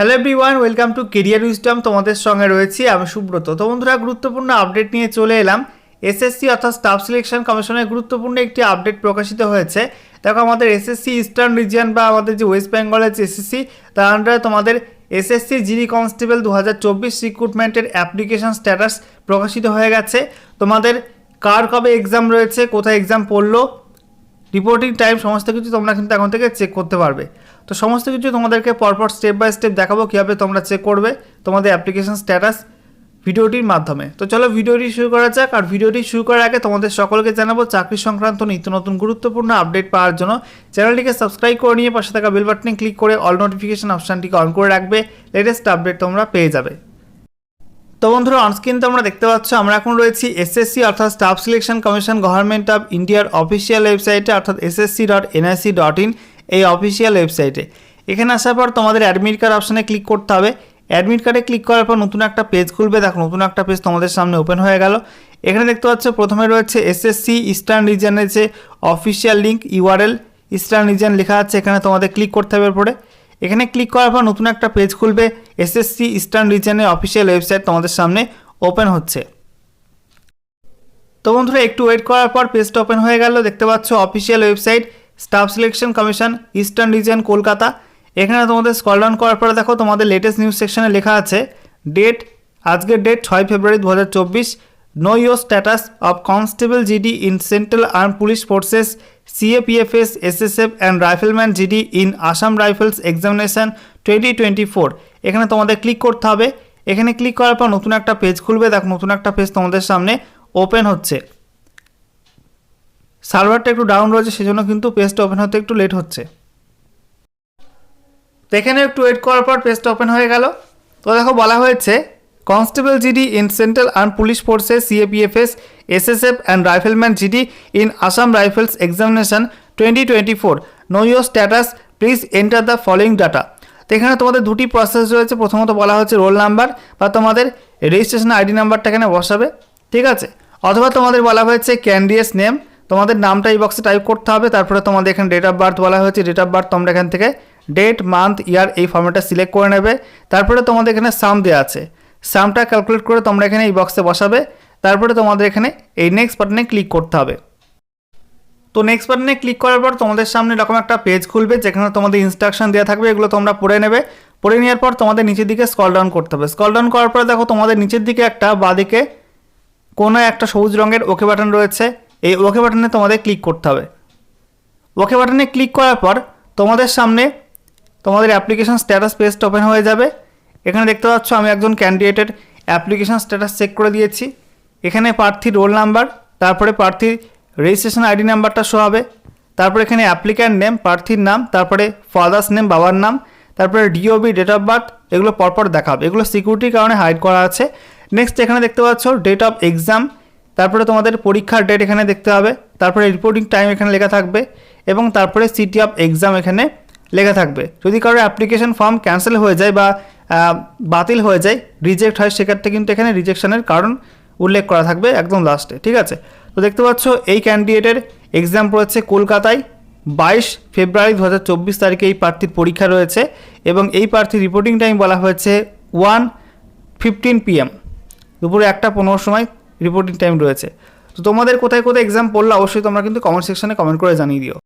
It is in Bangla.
Hello everyone welcome to career wisdom তোমাদের সঙ্গে রয়েছি আমি সুব্রত। তো বন্ধুরা, গুরুত্বপূর্ণ আপডেট নিয়ে চলে এলাম। এসএসসি অর্থাৎ স্টাফ সিলেকশন কমিশনের গুরুত্বপূর্ণ একটি আপডেট প্রকাশিত হয়েছে। দেখো, আমাদের এসএসসি ইস্টার্ন রিজিয়ন বা আমাদের যে ওয়েস্ট বেঙ্গলের যে এসএসসি তার আন্ডারে তোমাদের এসএসসি জিডি কনস্টেবল দু হাজার চব্বিশ রিক্রুটমেন্টের অ্যাপ্লিকেশন স্ট্যাটাস প্রকাশিত হয়ে গেছে। তোমাদের কার কবে এক্সাম রয়েছে, কোথায় এক্সাম পড়ল রিপোর্টিং টাইম সমস্ত কিছু তোমরা কিন্তু এখন থেকে চেক করতে পারবে। তো সমস্ত কিছু তোমাদেরকে পরপর স্টেপ বাই স্টেপ দেখাবো কীভাবে তোমরা চেক করবে তোমাদের অ্যাপ্লিকেশন স্ট্যাটাস ভিডিওটির মাধ্যমে। তো চলো ভিডিওটি শুরু করা যাক আর ভিডিওটি শুরু করার আগে তোমাদের সকলকে জানাব চাকরি সংক্রান্ত নিত্য নতুন গুরুত্বপূর্ণ আপডেট পাওয়ার জন্য চ্যানেলটিকে সাবস্ক্রাইব করে নিয়ে পাশে থাকা বেল বাটনে ক্লিক করে অল নোটিফিকেশন অপশানটিকে অন করে রাখবে। লেটেস্ট আপডেট তোমরা পেয়ে যাবে। তো বন্ধুরা অনস্ক্রিন তো আমরা দেখতে পাচ্ছ, আমরা এখন রয়েছি এসএসসি অর্থাৎ staff selection commission government of ইন্ডিয়ার অফিসিয়াল ওয়েবসাইটে অর্থাৎ SSC dot NIC dot in এই অফিসিয়াল ওয়েবসাইটে এখানে আসার পর তোমাদের অ্যাডমিট কার্ড অপশানে ক্লিক করতে হবে। অ্যাডমিট কার্ডে ক্লিক করার পর নতুন একটা পেজ খুলবে। দেখো, নতুন একটা পেজ তোমাদের সামনে ওপেন হয়ে গেল। এখানে দেখতে পাচ্ছ, প্রথমে রয়েছে এসএসসি ইস্টার্ন রিজনের যে official link URL eastern region লেখা আছে, এখানে তোমাদের ক্লিক করতে হবে এরপরে। এখানে ক্লিক করার পর নতুন একটা পেজ খুলবে। এসএসসি ইস্টার্ন রিজনের অফিসিয়াল ওয়েবসাইট তোমাদের সামনে ওপেন হচ্ছে। তো বন্ধুরা, একটু ওয়েট করার পর পেজটা ওপেন হয়ে গেল। দেখতে পাচ্ছ official website staff selection commission, eastern region Kolkata. এখানে তোমাদের স্কল ডাউন করার পরে দেখো, তোমাদের লেটেস্ট নিউজ সেকশনে লেখা আছে ডেট আজকের ডেট ছয় ফেব্রুয়ারি দু হাজার চব্বিশ know your status of constable GD in central arm police forces CAPFS SSF and rifleman GD in Assam rifles examination twenty twenty four এখানে তোমাদের ক্লিক করতে হবে। এখানে ক্লিক করার পর নতুন একটা পেজ খুলবে। দেখো, নতুন একটা পেজ তোমাদের সামনে ওপেন হচ্ছে। সার্ভারটা একটু ডাউন রয়েছে, সেজন্য কিন্তু পেজটা ওপেন হতে একটু লেট হচ্ছে। তো এখানে একটু ওয়েট করার পর পেজটা ওপেন হয়ে গেল। তো দেখো বলা হয়েছে constable GD in central arm police forces CAPFS SSF and rifleman GD in Assam rifles examination twenty twenty four know your status please enter the following data তো এখানে তোমাদের দুটি প্রসেস রয়েছে, প্রথমত বলা হচ্ছে রোল নাম্বার বা তোমাদের রেজিস্ট্রেশন আইডি নাম্বারটা এখানে বসাবে, ঠিক আছে? অথবা তোমাদের বলা হয়েছে ক্যান্ডিডেটস নেম তোমাদের নামটা এই বক্সে টাইপ করতে হবে, তারপরে তোমাদের এখানে ডেট অফ বার্থ বলা হয়েছে ডেট অফ বার্থ তোমরা এখান থেকে ডেট মান্থ ইয়ার এই ফর্মেটটা সিলেক্ট করে নেবে, তারপরে তোমাদের এখানে সাম দেওয়া আছে। সামটা ক্যালকুলেট করে তোমরা এখানে এই বক্সে বসাবে, তারপরে তোমাদের এখানে এই নেক্সট বাটনে ক্লিক করতে হবে। তো নেক্সট বাটনে ক্লিক করার পর তোমাদের সামনে এরকম একটা পেজ খুলবে, যেখানে তোমাদের ইনস্ট্রাকশন দেওয়া থাকবে, এগুলো তোমরা পড়ে নেবে। পড়ে নেওয়ার পর তোমাদের নিচের দিকে স্কল ডাউন করতে হবে। স্কল ডাউন করার পরে দেখো তোমাদের নিচের দিকে একটা বাদিকে কোনো একটা সবুজ রঙের ওকে বাটন রয়েছে। এই ওকে বাটনে তোমাদের ক্লিক করতে হবে। ওকে বাটনে ক্লিক করার পর তোমাদের সামনে তোমাদের অ্যাপ্লিকেশন স্ট্যাটাস পেজটা ওপেন হয়ে যাবে। এখানে দেখতে পাচ্ছ আমি একজন ক্যান্ডিডেটের অ্যাপ্লিকেশন স্ট্যাটাস চেক করে দিয়েছি। এখানে প্রার্থীর রোল নাম্বার তারপরে প্রার্থীর রেজিস্ট্রেশন আইডি নাম্বারটা শো হবে। তারপরে এখানে অ্যাপ্লিক্যান্ট নেম প্রার্থীর নাম, তারপরে ফাদার্স নেম বাবার নাম, তারপরে ডিওবি ডেট অফ বার্থ এগুলো পরপর দেখাবে। এগুলো সিকিউরিটির কারণে হাইড করা আছে। নেক্সট এখানে দেখতে পাচ্ছ ডেট অফ এক্সাম তারপরে তোমাদের পরীক্ষার ডেট এখানে দেখতে হবে, তারপরে রিপোর্টিং টাইম এখানে লেখা থাকবে এবং তারপরে সিটি অফ এক্সাম এখানে লেখা থাকবে। যদি কারোর অ্যাপ্লিকেশন ফর্ম ক্যান্সেল হয়ে যায় বা বাতিল হয়ে যায় রিজেক্ট হয় সেক্ষেত্রে কিন্তু এখানে রিজেকশনের কারণ উল্লেখ করা থাকবে একদম লাস্টে ঠিক আছে? তো দেখতে পাচ্ছ, এই ক্যান্ডিডেটের এক্সাম পড়েছে কলকাতায়, বাইশ ফেব্রুয়ারি দু হাজার চব্বিশ তারিখে এই প্রার্থীর পরীক্ষা রয়েছে এবং এই প্রার্থীর রিপোর্টিং টাইম বলা হয়েছে ওয়ান ফিফটিন পিএম দুপুরে একটা পনেরো সময় রিপোর্টিং টাইম রয়েছে। তো তোমাদের কোথায় কোথায় এক্সাম পড়লে, অবশ্যই তোমরা কিন্তু কমেন্ট সেকশনে কমেন্ট করে জানিয়ে দিও।